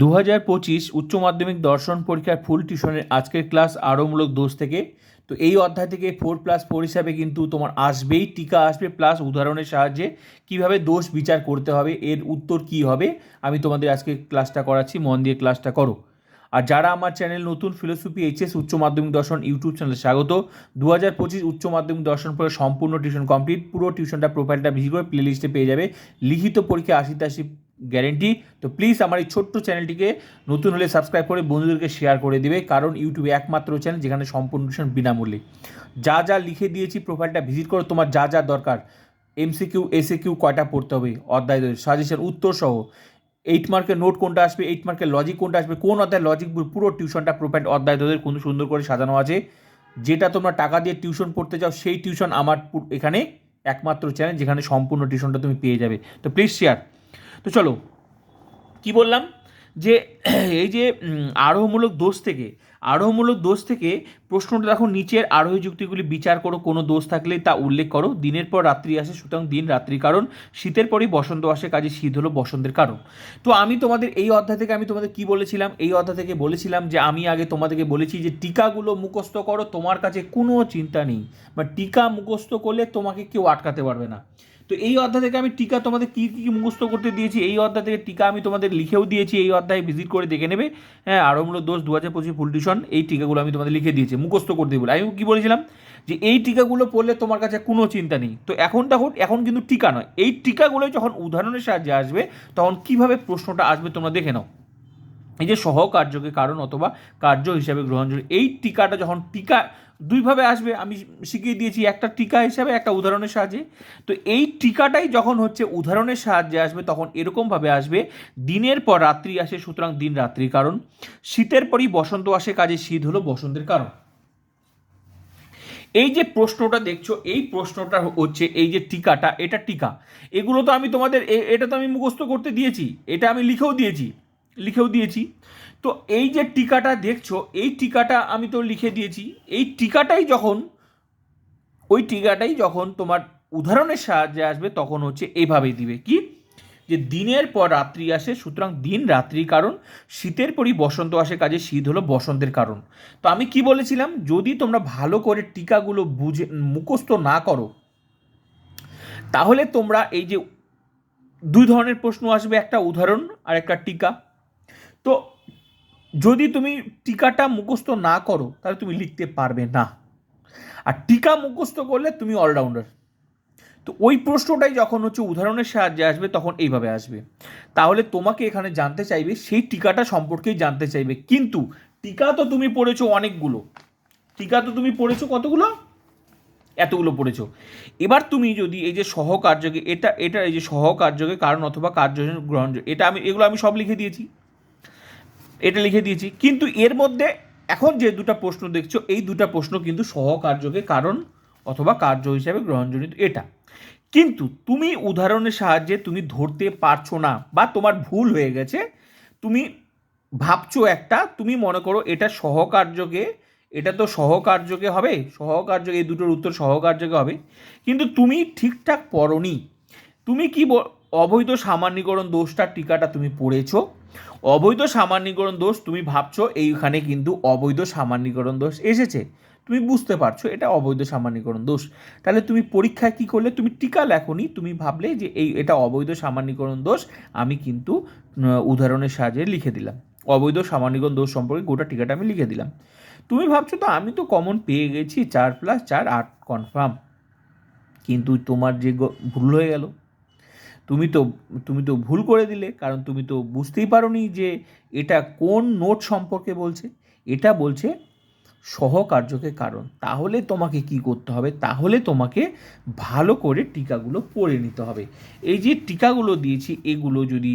দু হাজার পঁচিশ উচ্চ মাধ্যমিক দর্শন পরীক্ষার ফুল টিউশনের আজকের ক্লাস আরোমূলক দোষ থেকে। তো এই অধ্যায় থেকে ফোর প্লাস ফোর হিসাবে কিন্তু তোমার আসবেই, টিকা আসবে প্লাস উদাহরণের সাহায্যে কীভাবে দোষ বিচার করতে হবে, এর উত্তর কি হবে, আমি তোমাদের আজকে ক্লাসটা করাচ্ছি, মন দিয়ে ক্লাসটা করো। আর যারা আমার চ্যানেল নতুন ফিলোসফি এইচএস উচ্চ মাধ্যমিক দর্শন ইউটিউব চ্যানেলে স্বাগত। দু হাজার পঁচিশ উচ্চ মাধ্যমিক দর্শন পরে সম্পূর্ণ টিউশন কমপ্লিট পুরো টিউশনটা প্রোফাইলটা ভিজিট করে প্লে লিস্টে পেয়ে যাবে। লিখিত পরীক্ষা আশিতে আশি গ্যারেন্টি। তো প্লিজ আমার এই ছোট্ট চ্যানেলটিকে নতুন হলে সাবস্ক্রাইব করে বন্ধুদেরকে শেয়ার করে দিবে, কারণ ইউটিউবে একমাত্র চ্যানেল যেখানে সম্পূর্ণ টিউশন বিনামূল্যে। যা যা লিখে দিয়েছি প্রোফাইলটা ভিজিট করো, তোমার যা যা দরকার। এমসিকিউ এসএ কিউ কয়টা পড়তে হবে? অধ্যায় সাজেশন উত্তর সহ। এইট মার্কের নোট কোনটা আসবে? এইট মার্কের লজিক কোনটা আসবে? কোন অধ্যায় লজিক পুরো টিউশনটা প্রোফাইল অধ্যায় তোদের কোনো সুন্দর করে সাজানো আছে? যেটা তোমরা টাকা দিয়ে টিউশন পড়তে চাও, সেই টিউশন আমার এখানে একমাত্র চ্যানেল যেখানে সম্পূর্ণ টিউশনটা তুমি পেয়ে যাবে। তো প্লিজ শেয়ার তো চলো, কি বললাম? যে, এই যে আরোহমূলক দোষ থেকে, আরোহমূলক দোষ থেকে প্রশ্নটা দেখো, নিচের আরোহী যুক্তিগুলি বিচার করো, কোনো দোষ থাকলে তা উল্লেখ করো। দিনের পর রাত্রি আসে, সুতরাং দিন রাত্রি কারণ। শীতের পরই বসন্ত আসে, কাজে শীত হলো বসন্তের কারণ। তো আমি তোমাদের এই অধ্যায় থেকে আমি তোমাদের কি বলেছিলাম? এই অধ্যায় থেকে বলেছিলাম যে, আমি আগে তোমাদেরকে বলেছি যে, টিকাগুলো মুখস্থ করো, তোমার কাছে কোনো চিন্তা নেই। বা টিকা মুখস্থ করলে তোমাকে কেউ আটকাতে পারবে না। তো এই অধ্যায় থেকে আমি টিকা তোমাদের কী কী মুখস্থ করতে দিয়েছি? এই অধ্যায় থেকে টিকা আমি তোমাদের লিখেও দিয়েছি, এই অধ্যায়ে ভিজিট করে দেখে নেবে। হ্যাঁ আরমূলক দোষ দু হাজার পঁচিশ ফুল টিউশন এই টিকাগুলো আমি তোমাদের লিখে দিয়েছি, মুখস্থ করতে বলে আমি কী বলেছিলাম? যে এই টিকাগুলো পড়লে তোমার কাছে কোনো চিন্তা নেই। তো এখন দেখো, এখন কিন্তু টিকা নয়। এই টিকাগুলো যখন উদাহরণের সাহায্যে আসবে, তখন কীভাবে প্রশ্নটা আসবে তোমরা দেখে নাও। এই যে সহকার্যকে কারণ অথবা কার্য হিসাবে গ্রহণযোগ্য, এই টিকাটা যখন টিকা দুইভাবে আসবে, আমি শিখিয়ে দিয়েছি একটা টিকা হিসাবে, একটা উদাহরণের সাহায্যে। তো এই টিকাটাই যখন হচ্ছে উদাহরণের সাহায্যে আসবে, তখন এরকমভাবে আসবে, দিনের পর রাত্রি আসে, সুতরাং দিন রাত্রির কারণ। শীতের পরই বসন্ত আসে, কাজে শীত হলো বসন্তের কারণ। এই যে প্রশ্নটা দেখছ, এই প্রশ্নটা হচ্ছে এই যে টিকাটা, এটা টিকা। এগুলো তো আমি তোমাদের এটা তো আমি মুখস্থ করতে দিয়েছি, এটা আমি লিখেও দিয়েছি। লিখেও দিয়েছি। তো এই যে টিকাটা দেখছ, এই টিকাটা আমি তো লিখে দিয়েছি। এই টিকাটাই যখন, ওই টিকাটাই যখন তোমার উদাহরণের সাহায্যে আসবে, তখন হচ্ছে এইভাবেই দিবে। কি? যে দিনের পর রাত্রি আসে, সুতরাং দিন রাত্রির কারণ, শীতের পরই বসন্ত আসে, কাজে শীত হলো বসন্তের কারণ। তো আমি কি বলেছিলাম? যদি তোমরা ভালো করে টিকাগুলো বুঝে, মুখস্থ না করো, তাহলে তোমরা এই যে দুই ধরনের প্রশ্ন আসবে, একটা উদাহরণ আর একটা টিকা। তো যদি তুমি টিকাটা মুখস্থ না করো, তাহলে তুমি লিখতে পারবে না। আর টিকা মুখস্থ করলে তুমি অলরাউন্ডার তো ওই প্রশ্নটাই যখন হচ্ছে উদাহরণের সাহায্যে আসবে, তখন এইভাবে আসবে। তাহলে তোমাকে এখানে জানতে চাইবে, সেই টিকাটা সম্পর্কেই জানতে চাইবে। কিন্তু টিকা তো তুমি পড়েছো অনেকগুলো। টিকা তো তুমি পড়েছো কতগুলো? এতগুলো পড়েছো। এবার তুমি যদি এই যে সহকার্যকে, এটা এটা এই যে সহকার্যকে কারণ অথবা কার্য গ্রহণ, এটা আমি, এগুলো আমি সব লিখে দিয়েছি। এটা লিখে দিয়েছি। কিন্তু এর মধ্যে এখন যে দুটো প্রশ্ন দেখছ, এই দুটো প্রশ্ন কিন্তু সহকার্যকে কারণ অথবা কার্য হিসাবে গ্রহণজনিত এটা। কিন্তু তুমি উদাহরণের সাহায্যে তুমি ধরতে পারছ না বা তোমার ভুল হয়ে গেছে, তুমি ভাবছ একটা, তুমি মনে করো এটা সহকার্যকে, এটা তো সহকার্যকে হবে, সহকার্য, এই দুটোর উত্তর সহকার্যকে হবে, কিন্তু তুমি ঠিকঠাক পড়নি। তুমি কি অবৈধ সামান্যীকরণ দোষটার টিকাটা তুমি পড়েছো? অবৈধ সামান্যীকরণ দোষ তুমি ভাবছ, এইখানে কিন্তু অবৈধ সামান্যীকরণ দোষ এসেছে। তুমি বুঝতে পারছ, এটা অবৈধ সামান্যীকরণ দোষ। তাহলে তুমি পরীক্ষায় কি করলে? তুমি টিকা লেখনি, তুমি ভাবলে যে এই, এটা অবৈধ সামান্যীকরণ দোষ, আমি কিন্তু উদাহরণের সাহায্যে লিখে দিলাম। অবৈধ সামান্যীকরণ দোষ সম্পর্কে গোটা টিকাটা আমি লিখে দিলাম। তুমি ভাবছ তো, আমি তো কমন পেয়ে গেছি, চার প্লাস চার আট কনফার্ম কিন্তু তোমার যে ভুল হয়ে গেল। তুমি তো তুমি তো ভুল করে দিলে, কারণ তুমি তো বুঝতেই পারোনি যে এটা কোন নোট সম্পর্কে বলছে। এটা বলছে সহকার্যকে কারণ। তাহলে তোমাকে কি করতে হবে? তাহলে তোমাকে ভালো করে টিকাগুলো পড়ে নিতে হবে। এই যে টিকাগুলো দিয়েছি, এগুলো যদি,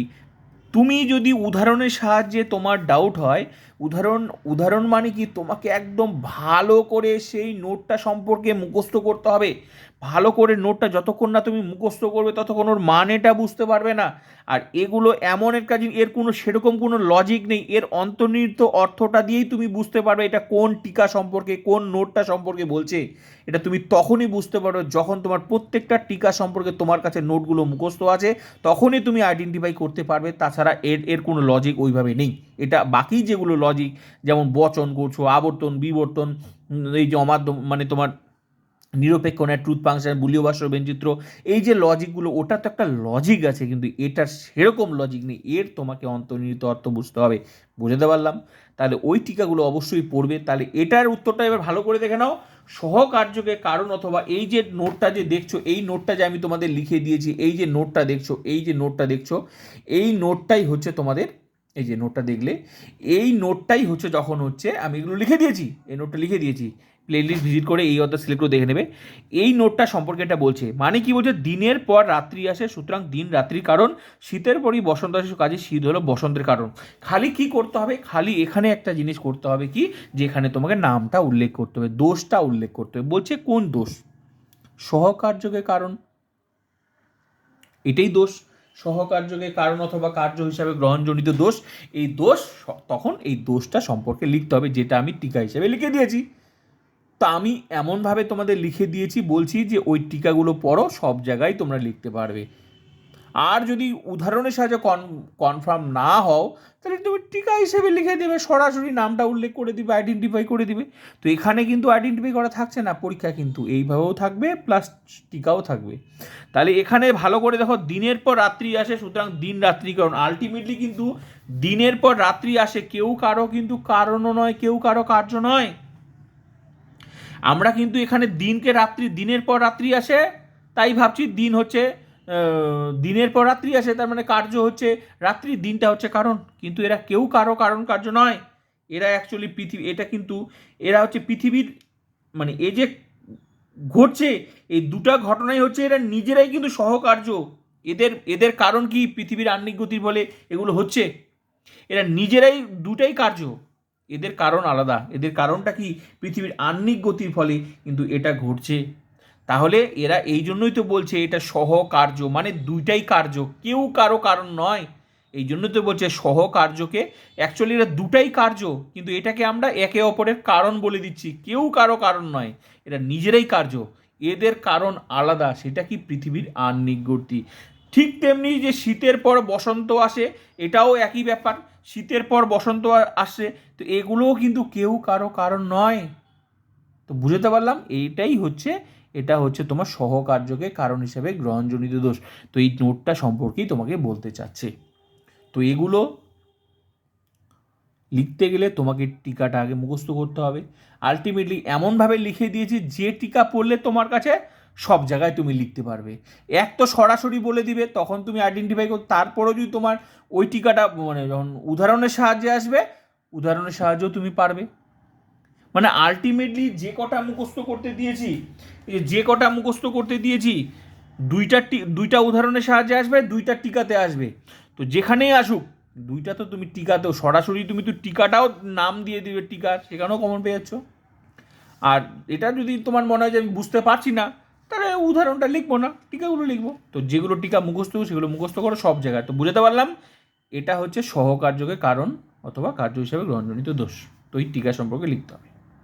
তুমি যদি উদাহরণের সাহায্যে তোমার ডাউট হয় উদাহরণ উদাহরণ মানে কি? তোমাকে একদম ভালো করে সেই নোটটা সম্পর্কে মুখস্থ করতে হবে। ভালো করে নোটটা যতক্ষণ না তুমি মুখস্থ করবে, ততক্ষণ ওর মানেটা বুঝতে পারবে না। আর এগুলো এমন একটা জিনিস, এর কোনো, সেরকম কোনো লজিক নেই। এর অন্তর্নিহিত অর্থটা দিয়েই তুমি বুঝতে পারবে এটা কোন টিকা সম্পর্কে, কোন নোটটা সম্পর্কে বলছে। এটা তুমি তখনই বুঝতে পারবে যখন তোমার প্রত্যেকটা টিকা সম্পর্কে তোমার কাছে নোটগুলো মুখস্থ আছে, তখনই তুমি আইডেন্টিফাই করতে পারবে। তাছাড়া এর এর কোনো লজিক ওইভাবে নেই। এটা বাকি যেগুলো লজিক যেমন বচন করছ আবর্তন, বিবর্তন এই যে অমাধ্যম মানে তোমার নিরপেক্ষ না ট্রুথ ফাংশন বুলীয় বাস্য ব্যঞ্চিত্র এই যে লজিকগুলো ওটা তো একটা লজিক আছে, কিন্তু এটার সেরকম লজিক নেই। এর তোমাকে অন্তর্নিহিত অর্থ বুঝতে হবে। বুঝতে পারলাম? তাহলে ওই টিকাগুলো অবশ্যই পড়বে। তাহলে এটার উত্তরটা এবার ভালো করে দেখে নাও। সহকার্যকে কারণ অথবা এই যে নোটটা যে দেখছ, এই নোটটা যে আমি তোমাদের লিখে দিয়েছি, এই যে নোটটা দেখছ, এই যে নোটটা দেখছ, এই নোটটাই হচ্ছে তোমাদের এই যে নোটটা দেখলে, এই নোটটাই হচ্ছে যখন হচ্ছে আমি এগুলো লিখে দিয়েছি, এই নোটটা লিখে দিয়েছি প্লেলিস্ট ভিজিট করে এই অর্থাৎ সিলেক্ট করে দেখে নেবে। এই নোটটা সম্পর্কে এটা বলছে মানে কি বলছে? দিনের পর রাত্রি আসে, সুতরাং দিন রাত্রির কারণ, শীতের পরই বসন্ত আসে, কাজে শীত হলো বসন্তের কারণ। খালি কি করতে হবে? খালি এখানে একটা জিনিস করতে হবে কি? যেখানে তোমাকে নামটা উল্লেখ করতে হবে, দোষটা উল্লেখ করতে হবে। বলছে কোন দোষ? সহকার্যকে কারণ। এটাই দোষ। সহকার্যকে কারণ অথবা কার্য হিসাবে গ্রহণজনিত দোষ, এই দোষ তখন এই দোষটা সম্পর্কে লিখতে হবে, যেটা আমি টিকা হিসেবে লিখে দিয়েছি। তা আমি এমনভাবে তোমাদের লিখে দিয়েছি, বলছি যে ওই টিকাগুলো পড়ো, সব জায়গায় তোমরা লিখতে পারবে। আর যদি উদাহরণের সাহায্যে কন কনফার্ম না হও, তাহলে তুমি টিকা হিসেবে লিখে দেবে, সরাসরি নামটা উল্লেখ করে দিবে আইডেন্টিফাই করে দিবে। তো এখানে কিন্তু আইডেন্টিফাই করা থাকছে না, পরীক্ষা কিন্তু এইভাবেও থাকবে প্লাস টিকাও থাকবে। তাহলে এখানে ভালো করে দেখো, দিনের পর রাত্রি আসে, সুতরাং দিন রাত্রি কারণ আলটিমেটলি কিন্তু দিনের পর রাত্রি আসে, কেউ কারও কিন্তু কারণও নয়, কেউ কারও কার্য নয়। আমরা কিন্তু এখানে দিনকে রাত্রি, দিনের পর রাত্রি আসে, তাই ভাবছি দিন হচ্ছে দিনের পর রাত্রি আসে, তার মানে কার্য হচ্ছে রাত্রি, দিনটা হচ্ছে কারণ। কিন্তু এরা কেউ কারও কারণ কার্য নয়। এরা অ্যাকচুয়ালি পৃথিবী, এটা কিন্তু এরা হচ্ছে পৃথিবীর মানে এ যে ঘটছে, এই দুটা ঘটনাই হচ্ছে এরা নিজেরাই কিন্তু সহকার্য। এদের এদের কারণ কি? পৃথিবীর আহ্নিক গতির বলে এগুলো হচ্ছে। এরা নিজেরাই দুটাই কার্য। এদের কারণ আলাদা। এদের কারণটা কি? পৃথিবীর আহ্নিক গতির ফলে কিন্তু এটা ঘটছে। তাহলে এরা এই জন্যই তো বলছে এটা সহকার্য মানে দুইটাই কার্য, কেউ কারও কারণ নয়। এই জন্যই তো বলছে সহকার্যকে অ্যাকচুয়ালি এরা দুটাই কার্য, কিন্তু এটাকে আমরা একে অপরের কারণ বলে দিচ্ছি, কেউ কারও কারণ নয়, এরা নিজেরাই কার্য, এদের কারণ আলাদা, সেটা কি পৃথিবীর আহ্নিক গতি ঠিক তেমনি যে শীতের পর বসন্ত আসে, এটাও একই ব্যাপার, শীতের পর বসন্ত আসে, তো এগুলোও কিন্তু কেউ কারও কারণ নয়। তো বুঝতে পারলাম, এইটাই হচ্ছে এটা হচ্ছে তোমার সহকার্যকে কারণ হিসেবে গ্রহণজনিত দোষ। তো এই নোটটা সম্পর্কেই তোমাকে বলতে চাচ্ছে। তো এগুলো লিখতে গেলে তোমাকে টিকাটা আগে মুখস্থ করতে হবে। আলটিমেটলি এমনভাবে লিখে দিয়েছি, যে টিকা পড়লে তোমার কাছে সব জায়গায় তুমি লিখতে পারবে। এক তো সরাসরি বলে দিবে, তখন তুমি আইডেন্টিফাই কর, তারপরেও যদি তোমার ওই টিকাটা মানে যখন উদাহরণের সাহায্যে আসবে, উদাহরণের সাহায্যেও তুমি পারবে। মানে আলটিমেটলি যে কটা মুখস্থ করতে দিয়েছি যে কটা মুখস্থ করতে দিয়েছি, দুইটা দুইটা উদাহরণের সাহায্যে আসবে, দুইটা টিকাতে আসবে। তো যেখানেই আসুক, দুইটা তো তুমি টিকাতেও, সরাসরি তুমি তো টিকাটাও নাম দিয়ে দিবে, টিকা সেখানেও কমন পেয়ে যাচ্ছ। আর এটা যদি তোমার মনে হয় যে আমি বুঝতে পারছি না, তাহলে উদাহরণটা লিখব না, টিকাগুলো লিখব। তো যেগুলো টিকা মুখস্থ, সেগুলো মুখস্থ করো সব জায়গায়। তো বুঝতে পারলাম, এটা হচ্ছে সহকার্যকে কারণ অথবা কার্য হিসাবে গ্রহণজনিত দোষ। তো এই টিকা সম্পর্কে লিখতে হবে।